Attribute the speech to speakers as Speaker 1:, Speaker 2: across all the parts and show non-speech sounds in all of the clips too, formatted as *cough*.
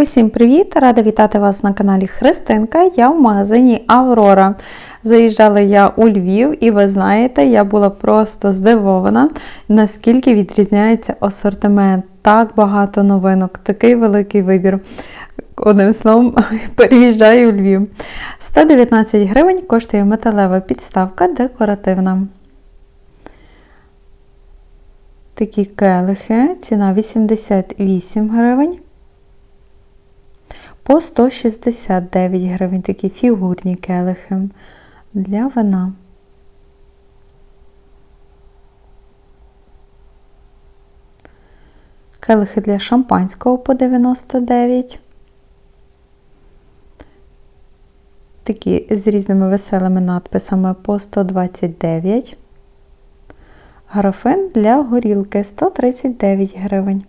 Speaker 1: Усім привіт! Рада вітати вас на каналі Христинка. Я в магазині Аврора. Заїжджала я у Львів, і ви знаєте, я була просто здивована, наскільки відрізняється асортимент. Так багато новинок, такий великий вибір. Одним словом, *laughs* переїжджаю у Львів. 119 гривень коштує металева підставка декоративна. Такі келихи, ціна 88 гривень по 169 гривень такі фігурні келихи для вина. Келихи для шампанського по 99. Такі з різними веселими надписами по 129. Графин для горілки 139 гривень.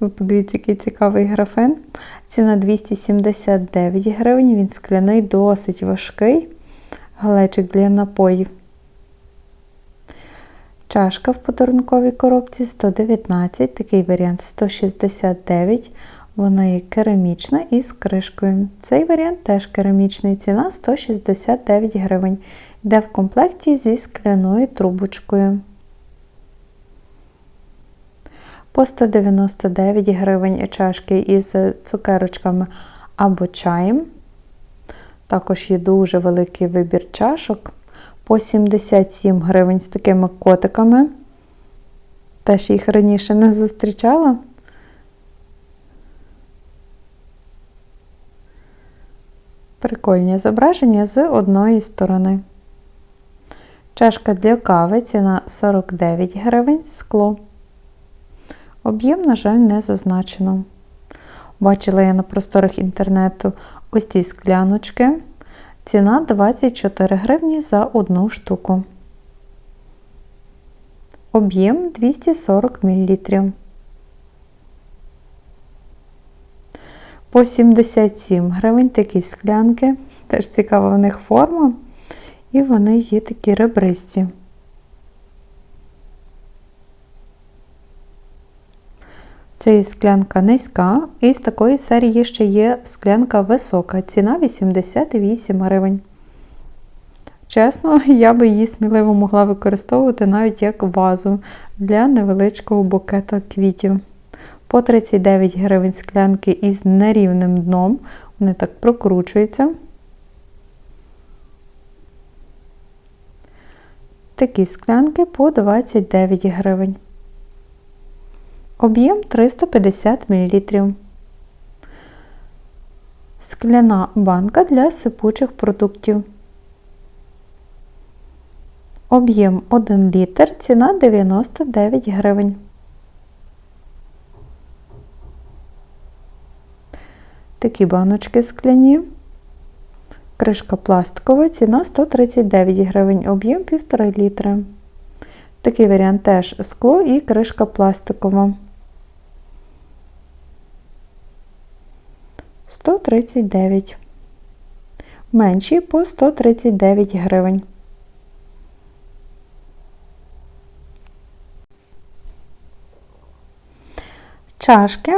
Speaker 1: Ви подивіться, який цікавий графин. Ціна 279 гривень, він скляний, досить важкий. Галечик для напоїв. Чашка в подарунковій коробці 119, такий варіант 169. Вона є керамічна і з кришкою. Цей варіант теж керамічний, ціна 169 гривень. Йде в комплекті зі скляною трубочкою. По 199 гривень чашки із цукерочками або чаєм. Також є дуже великий вибір чашок. По 77 гривень з такими котиками. Теж їх раніше не зустрічала. Прикольні зображення з одної сторони. Чашка для кави ціна 49 гривень скло. Об'єм, на жаль, не зазначено. Бачила я на просторах інтернету ось ці скляночки. Ціна 24 гривні за одну штуку. Об'єм 240 мл. По 77 гривень такі склянки. Теж цікава в них форма. І вони є такі ребристі. Це склянка низька, і з такої серії ще є склянка висока. Ціна 88 гривень. Чесно, я би її сміливо могла використовувати навіть як вазу для невеличкого букета квітів. По 39 гривень склянки із нерівним дном. Вони так прокручуються. Такі склянки по 29 гривень. Об'єм 350 мл. Скляна банка для сипучих продуктів. Об'єм 1 літр, ціна 99 гривень. Такі баночки скляні. Кришка пластикова, ціна 139 гривень, об'єм 1,5 літра. Такий варіант теж скло і кришка пластикова. 139. Менші по 139 гривень. Чашки.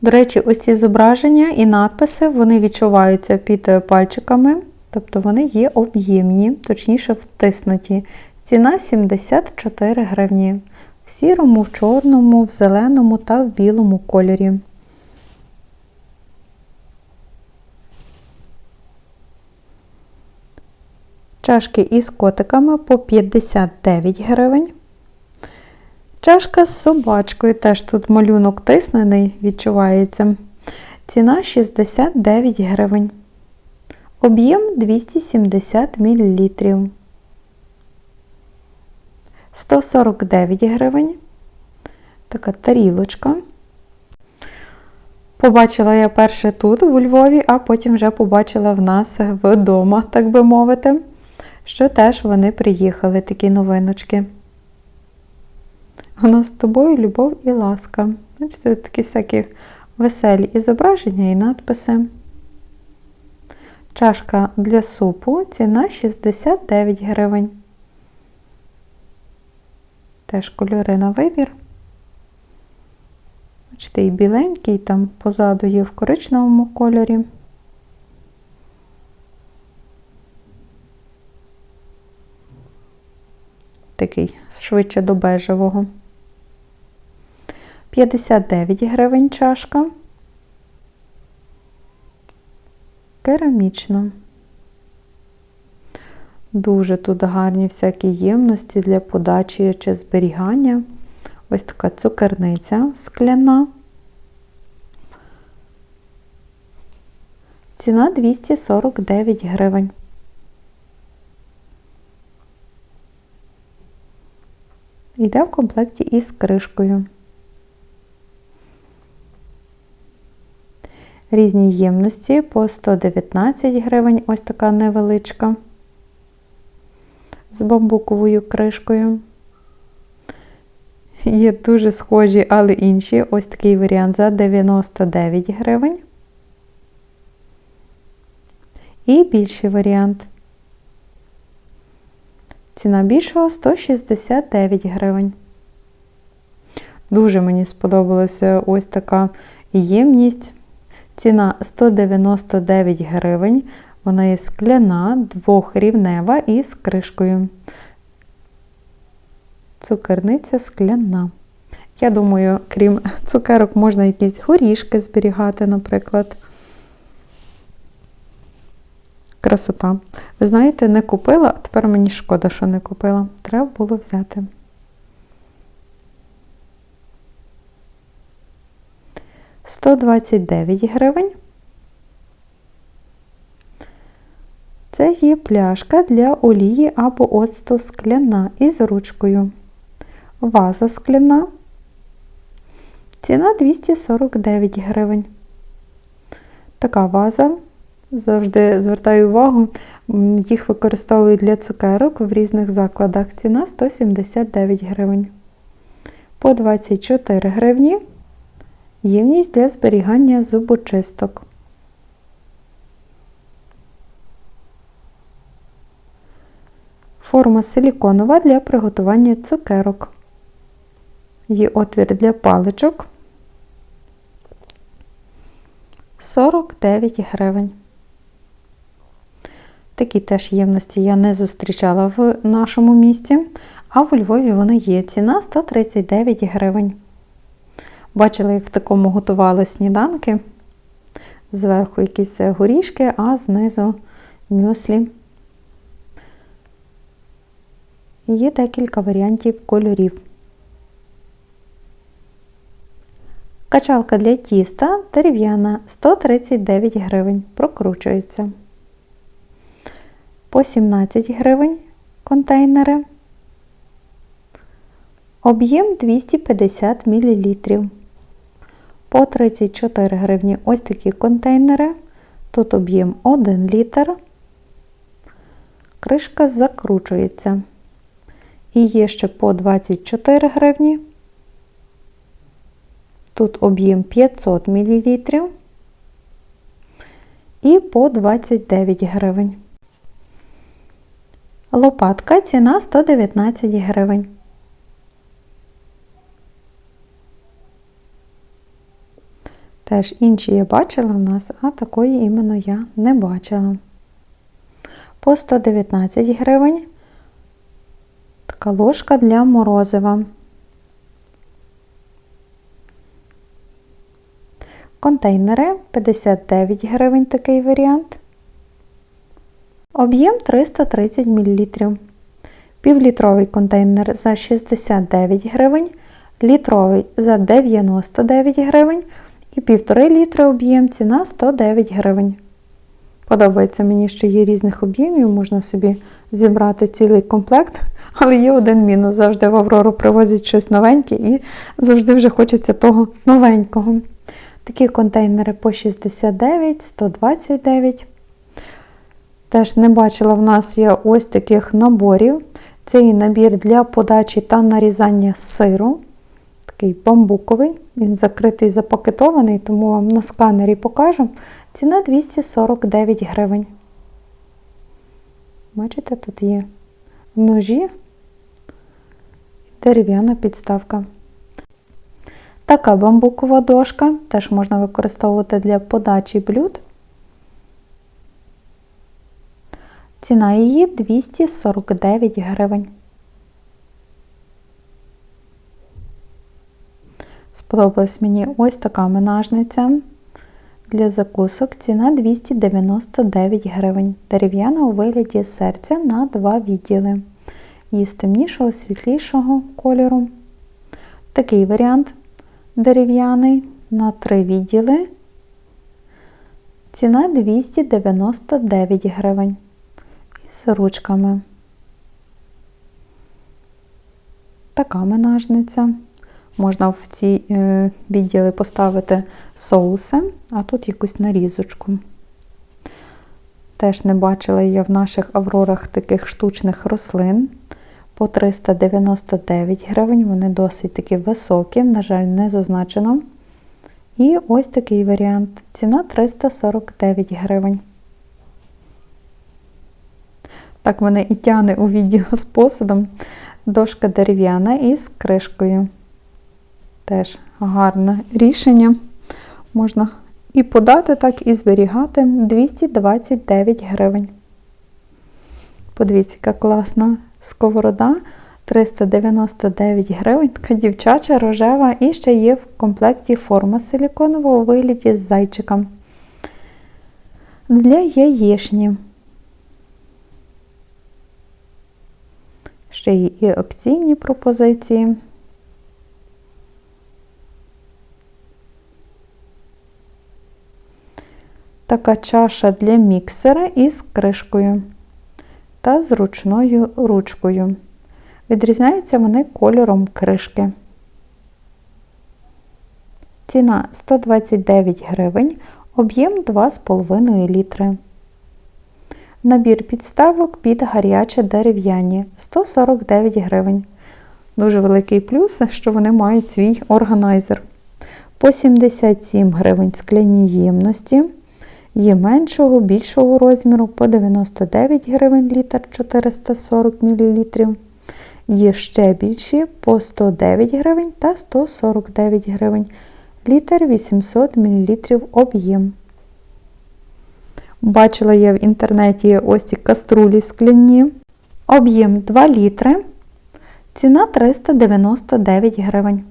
Speaker 1: До речі, ось ці зображення і надписи вони відчуваються під пальчиками, тобто вони є об'ємні, точніше втиснуті. Ціна 74 гривні. В сірому, в чорному, в зеленому та в білому кольорі. Чашки із котиками по 59 гривень. Чашка з собачкою, теж тут малюнок тиснений, відчувається. Ціна 69 гривень. Об'єм 270 мл. 149 гривень. Така тарілочка. Побачила я перше тут, у Львові, а потім вже побачила в нас вдома, так би мовити, що теж вони приїхали, такі новиночки. У нас з тобою любов і ласка. Бачите, такі всякі веселі і зображення, і надписи. Чашка для супу ціна 69 гривень. Теж кольори на вибір. Бачите, і біленький, там позаду є в коричневому кольорі. Такий швидше до бежевого. 59 гривень чашка. Керамічна. Дуже тут гарні всякі ємності для подачі чи зберігання. Ось така цукерниця скляна. Ціна 249 гривень. Йде в комплекті із кришкою. Різні ємності по 119 гривень, ось така невеличка з бамбуковою кришкою. Є дуже схожі, але інші. Ось такий варіант за 99 гривень. І більший варіант. Ціна більшого 169 гривень. Дуже мені сподобалася ось така ємність. Ціна 199 гривень. Вона є скляна, двохрівнева і з кришкою. Цукерниця скляна. Я думаю, крім цукерок, можна якісь горішки зберігати, наприклад. Красота. Ви знаєте, не купила, а тепер мені шкода, що не купила. Треба було взяти. Сто двадцять дев'ять гривень. Це є пляшка для олії або оцту скляна із ручкою. Ваза скляна. Ціна 249 гривень. Така ваза. Завжди звертаю увагу, їх використовують для цукерок в різних закладах. Ціна 179 гривень. По 24 гривні ємність для зберігання зубочисток. Форма силіконова для приготування цукерок. Є отвір для паличок. 49 гривень. Такі теж ємності я не зустрічала в нашому місті, а в Львові вони є. Ціна 139 гривень. Бачила, як в такому готували сніданки. Зверху якісь горішки, а знизу мюслі. Є декілька варіантів кольорів. Качалка для тіста дерев'яна 139 гривень. Прокручується. По 17 гривень контейнери. Об'єм 250 мл. По 34 гривні ось такі контейнери. Тут об'єм 1 літр. Кришка закручується. І є ще по 24 гривні. Тут об'єм 500 мл. І по 29 гривень. Лопатка ціна 119 гривень. Теж інші я бачила в нас, а такої іменно я не бачила. По 119 гривень така ложка для морозива. Контейнери 59 гривень такий варіант. Об'єм 330 мл. Півлітровий контейнер за 69 гривень, літровий за 99 гривень і 1,5 літра об'єм ціна 109 гривень. Подобається мені, що є різних об'ємів, можна собі зібрати цілий комплект, але є один мінус. Завжди в Аврору привозять щось новеньке і завжди вже хочеться того новенького. Такі контейнери по 69, 129. Теж не бачила, в нас є ось таких наборів. Це і набір для подачі та нарізання сиру. Такий бамбуковий, він закритий запакетований, тому вам на сканері покажу. Ціна 249 гривень. Бачите, тут є ножі і дерев'яна підставка. Така бамбукова дошка теж можна використовувати для подачі блюд. Ціна її 249 гривень. Сподобалась мені ось така менажниця. Для закусок ціна 299 гривень. Дерев'яна у вигляді серця на два відділи. Є з темнішого, світлішого кольору. Такий варіант дерев'яний на три відділи. Ціна 299 гривень. Із ручками. Така менажниця. Можна в ці е, відділи поставити соуси, а тут якусь нарізочку. Теж не бачила я в наших аврорах таких штучних рослин. По 399 гривень, вони досить такі високі, на жаль, не зазначено. І ось такий варіант. Ціна 349 гривень. Так мене і тяне у відео з посудом. Дошка дерев'яна із кришкою. Теж гарне рішення. Можна і подати, так і зберігати 229 гривень. Подивіться, яка класна сковорода. 399 гривень, така дівчача, рожева, і ще є в комплекті форма силіконова у вигляді з зайчиком. Для яєчні. Ще є і акційні пропозиції. Така чаша для міксера із кришкою та зручною ручкою. Відрізняються вони кольором кришки. Ціна 129 гривень, об'єм 2,5 літри. Набір підставок під гаряче дерев'яні 149 гривень. Дуже великий плюс, що вони мають свій органайзер. По 77 гривень скляні ємності. Є меншого, більшого розміру по 99 гривень літр 440 мл. Є ще більші по 109 гривень та 149 гривень. Літр 800 мл об'єм. Бачила я в інтернеті ось ці каструлі скляні. Об'єм 2 літри. Ціна 399 гривень.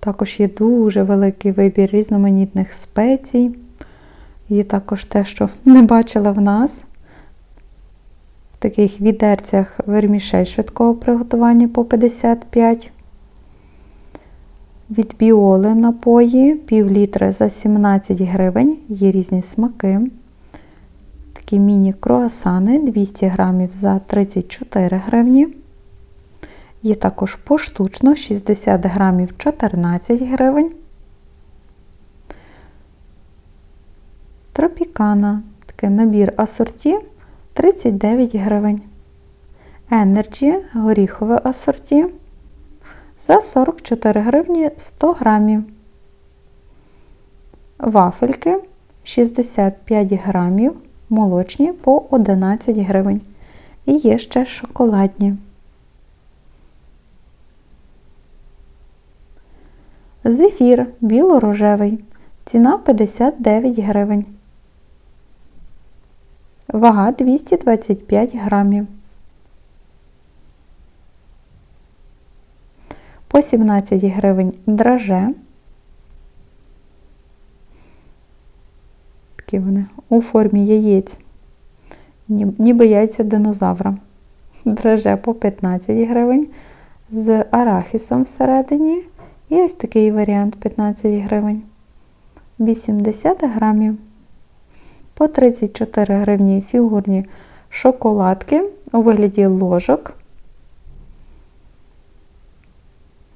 Speaker 1: Також є дуже великий вибір різноманітних спецій. Є також те, що не бачила в нас. В таких відерцях вермішель швидкого приготування по 55. Від біоли напої пів літра за 17 гривень. Є різні смаки. Такі міні-круасани 200 грамів за 34 гривні. Є також поштучно 60 грамів 14 гривень. Тропікана. Такий набір асорті 39 гривень. Energy горіхове асорті за 44 гривні 100 грамів. Вафельки 65 грамів, молочні по 11 гривень. І є ще шоколадні. Зефір біло-рожевий. Ціна 59 гривень. Вага 225 грамів. По 17 гривень драже. Такі вони у формі яєць, ніби яйця динозавра. Драже по 15 гривень з арахісом всередині. І ось такий варіант 15 гривень. 80 грамів. По 34 гривні фігурні шоколадки у вигляді ложок.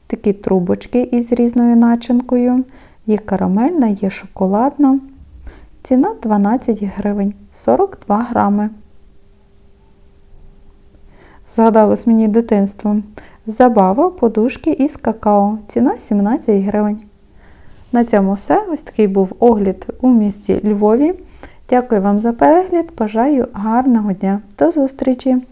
Speaker 1: Такі трубочки із різною начинкою. Є карамельна, є шоколадна. Ціна 12 гривень 42 грами. Згадалось мені дитинство. Забава подушки із какао. Ціна 17 гривень. На цьому все. Ось такий був огляд у місті Львові. Дякую вам за перегляд. Бажаю гарного дня. До зустрічі!